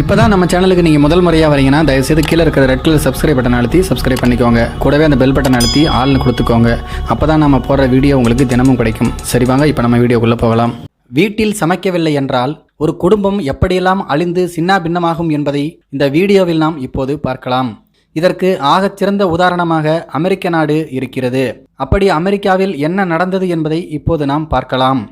இப்போ தான் நம்ம சேனலுக்கு நீங்கள் முதல் முறையாக வரீங்கன்னா தயவுசெய்து கீழே இருக்கிற ரெட் கலர் சப்ஸ்கிரைப் பட்டன் அழுத்தி சப்ஸ்கிரைப் பண்ணிக்கோங்க. கூடவே அந்த பெல் பட்டன் அழுத்தி ஆள்னு கொடுத்துக்கோங்க. அப்போ தான் நம்ம போடுற வீடியோ உங்களுக்கு தினமும் கிடைக்கும். சரி வாங்க இப்போ நம்ம வீடியோக்குள்ளே போகலாம். வீட்டில் சமைக்கவில்லை என்றால் ஒரு குடும்பம் எப்படியெல்லாம் அழிந்து சின்னா பின்னமாகும் என்பதை இந்த வீடியோவில் நாம் இப்போது பார்க்கலாம். இதற்கு ஆகச்சிறந்த உதாரணமாக அமெரிக்க நாடு இருக்கிறது. அப்படி அமெரிக்காவில் என்ன நடந்தது என்பதை இப்போது நாம் பார்க்கலாம்.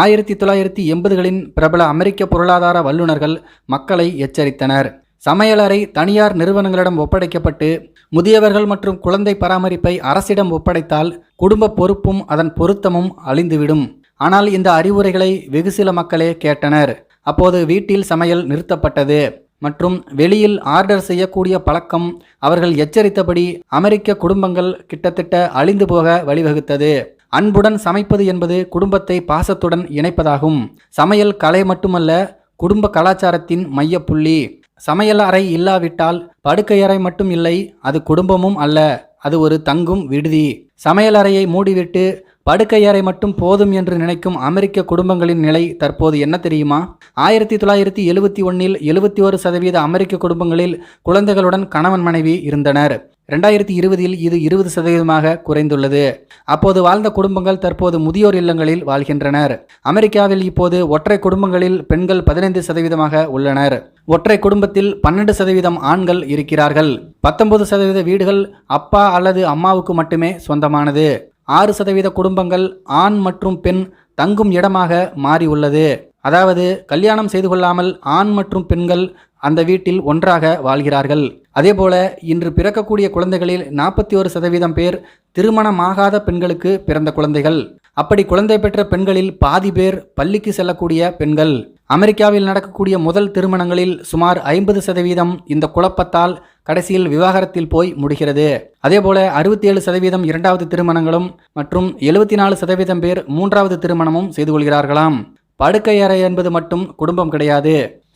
ஆயிரத்தி தொள்ளாயிரத்தி எண்பதுகளின் பிரபல அமெரிக்க பொருளாதார வல்லுநர்கள் மக்களை எச்சரித்தனர். சமையலறை தனியார் நிறுவனங்களிடம் ஒப்படைக்கப்பட்டு முதியவர்கள் மற்றும் குழந்தை பராமரிப்பை அரசிடம் ஒப்படைத்தால் குடும்ப பொறுப்பும் அதன் பொருத்தமும் அழிந்துவிடும். ஆனால் இந்த அறிவுரைகளை வெகு சில மக்களே கேட்டனர். அப்போது வீட்டில் சமையல் நிறுத்தப்பட்டது. மற்றும் வெளியில் ஆர்டர் செய்யக்கூடிய பழக்கம் அவர்கள் எச்சரித்தபடி அமெரிக்க குடும்பங்கள் கிட்டத்தட்ட அழிந்து போக வழிவகுத்தது. அன்புடன் சமைப்பது என்பது குடும்பத்தை பாசத்துடன் இணைப்பதாகும். சமையல் கலை மட்டுமல்ல குடும்ப கலாச்சாரத்தின் மையப்புள்ளி. சமையல் அறை இல்லாவிட்டால் படுக்கையறை மட்டும் இல்லை அது குடும்பமும் அல்ல அது ஒரு தங்கும் விடுதி. சமையலறையை மூடிவிட்டு படுக்கையறை மட்டும் போதும் என்று நினைக்கும் அமெரிக்க குடும்பங்களின் நிலை தற்போது என்ன தெரியுமா? ஆயிரத்தி தொள்ளாயிரத்தி எழுவத்தி ஒன்னில் எழுபத்தி ஒரு சதவீத அமெரிக்க குடும்பங்களில் குழந்தைகளுடன் கணவன் மனைவி இருந்தனர். ரெண்டாயிரத்தி இருபதில் இது இருபது சதவீதமாக குறைந்துள்ளது. அப்போது வாழ்ந்த குடும்பங்கள் தற்போது முதியோர் இல்லங்களில் வாழ்கின்றனர். அமெரிக்காவில் இப்போது ஒற்றை குடும்பங்களில் பெண்கள் பதினைந்து சதவீதமாக உள்ளனர். ஒற்றை குடும்பத்தில் பன்னெண்டு சதவீதம் ஆண்கள் இருக்கிறார்கள். பத்தொன்பது சதவீத வீடுகள் அப்பா அல்லது அம்மாவுக்கு மட்டுமே சொந்தமானது. ஆறு சதவீத குடும்பங்கள் ஆண் மற்றும் பெண் தங்கும் இடமாக மாறியுள்ளது. அதாவது கல்யாணம் செய்து கொள்ளாமல் ஆண் மற்றும் பெண்கள் அந்த வீட்டில் ஒன்றாக வாழ்கிறார்கள். அதேபோல இன்று பிறக்கக்கூடிய குழந்தைகளில் நாற்பத்தி ஒரு சதவீதம் பேர் திருமணமாகாத பெண்களுக்கு பிறந்த குழந்தைகள். அப்படி குழந்தை பெற்ற பெண்களில் பாதி பேர் பள்ளிக்கு செல்லக்கூடிய பெண்கள். அமெரிக்காவில் நடக்கக்கூடிய முதல் திருமணங்களில் சுமார் ஐம்பது சதவீதம் இந்த குழப்பத்தால் கடைசியில் விவாகரத்தில் போய் முடிகிறது. அதேபோல அறுபத்தி ஏழு சதவீதம் இரண்டாவது திருமணங்களும் மற்றும் எழுபத்தி நாலு சதவீதம் பேர் மூன்றாவது திருமணமும் செய்து கொள்கிறார்களாம். படுக்கை அறை என்பது மட்டும் குடும்பம் கிடையாது.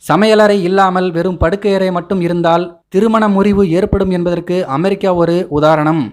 சமையலறை இல்லாமல் வெறும் படுக்கையறை மட்டும் இருந்தால் திருமண முறிவு ஏற்படும் என்பதற்கு அமெரிக்கா ஒரு உதாரணம்.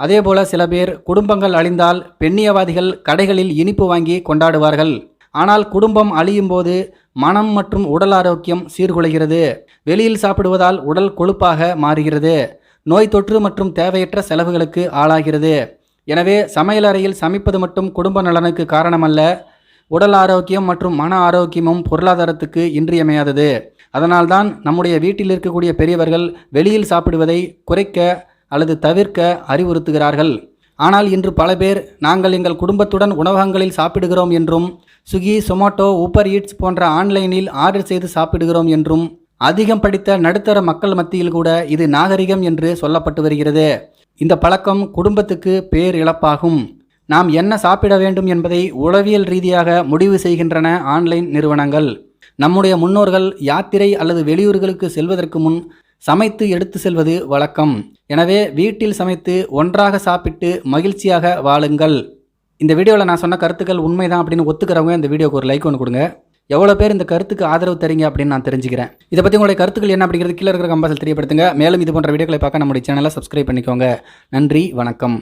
அதேபோல சில பேர் குடும்பங்கள் அழிந்தால் பெண்ணியவாதிகள் கடைகளில் இனிப்பு வாங்கி கொண்டாடுவார்கள். ஆனால் குடும்பம் அழியும் போது மனம் மற்றும் உடல் ஆரோக்கியம் சீர்குலைகிறது. வெளியில் சாப்பிடுவதால் உடல் கொழுப்பாக மாறுகிறது. நோய் தொற்று மற்றும் தேவையற்ற செலவுகளுக்கு ஆளாகிறது. எனவே சமையலறையில் சமைப்பது மட்டும் குடும்ப நலனுக்கு காரணமல்ல. உடல் ஆரோக்கியம் மற்றும் மன ஆரோக்கியமும் பொருளாதாரத்துக்கு இன்றியமையாதது. அதனால்தான் நம்முடைய வீட்டில் இருக்கக்கூடிய பெரியவர்கள் வெளியில் சாப்பிடுவதை குறைக்க அல்லது தவிர்க்க அறிவுறுத்துகிறார்கள். ஆனால் இன்று பல பேர் நாங்கள் எங்கள் குடும்பத்துடன் உணவகங்களில் சாப்பிடுகிறோம் என்றும் சுகி சொமாட்டோ ஊப்பர் ஈட்ஸ் போன்ற ஆன்லைனில் ஆர்டர் செய்து சாப்பிடுகிறோம் என்றும் அதிகம் படித்த நடுத்தர மக்கள் மத்தியில் கூட இது நாகரிகம் என்று சொல்லப்பட்டு வருகிறது. இந்த பழக்கம் குடும்பத்துக்கு பேர் இழப்பாகும். நாம் என்ன சாப்பிட வேண்டும் என்பதை உளவியல் ரீதியாக முடிவு செய்கின்றன ஆன்லைன் நிறுவனங்கள். நம்முடைய முன்னோர்கள் யாத்திரை அல்லது வெளியூர்களுக்கு செல்வதற்கு முன் சமைத்து எடுத்து செல்வது வழக்கம். எனவே வீட்டில் சமைத்து ஒன்றாக சாப்பிட்டு மகிழ்ச்சியாக வாழுங்கள். இந்த வீடியோவில் நான் சொன்ன கருத்துக்கள் உண்மைதான் அப்படின்னு ஒத்துக்கிறவங்க இந்த வீடியோக்கு ஒரு லைக் ஒன்று கொடுங்க. எவ்வளோ பேர் இந்த கருத்துக்கு ஆதரவு தரீங்க அப்படின்னு நான் தெரிஞ்சுக்கிறேன். இதை பற்றி உங்களுடைய கருத்துக்கள் என்ன அப்படிங்கிறது கீழே இருக்கிற கம்பாசல் தெரியப்படுத்துங்க. மேலும் இது போன்ற வீடியோக்களை பார்க்க நம்முடைய சேனலை சப்ஸ்கிரைப் பண்ணிக்கோங்க. நன்றி வணக்கம்.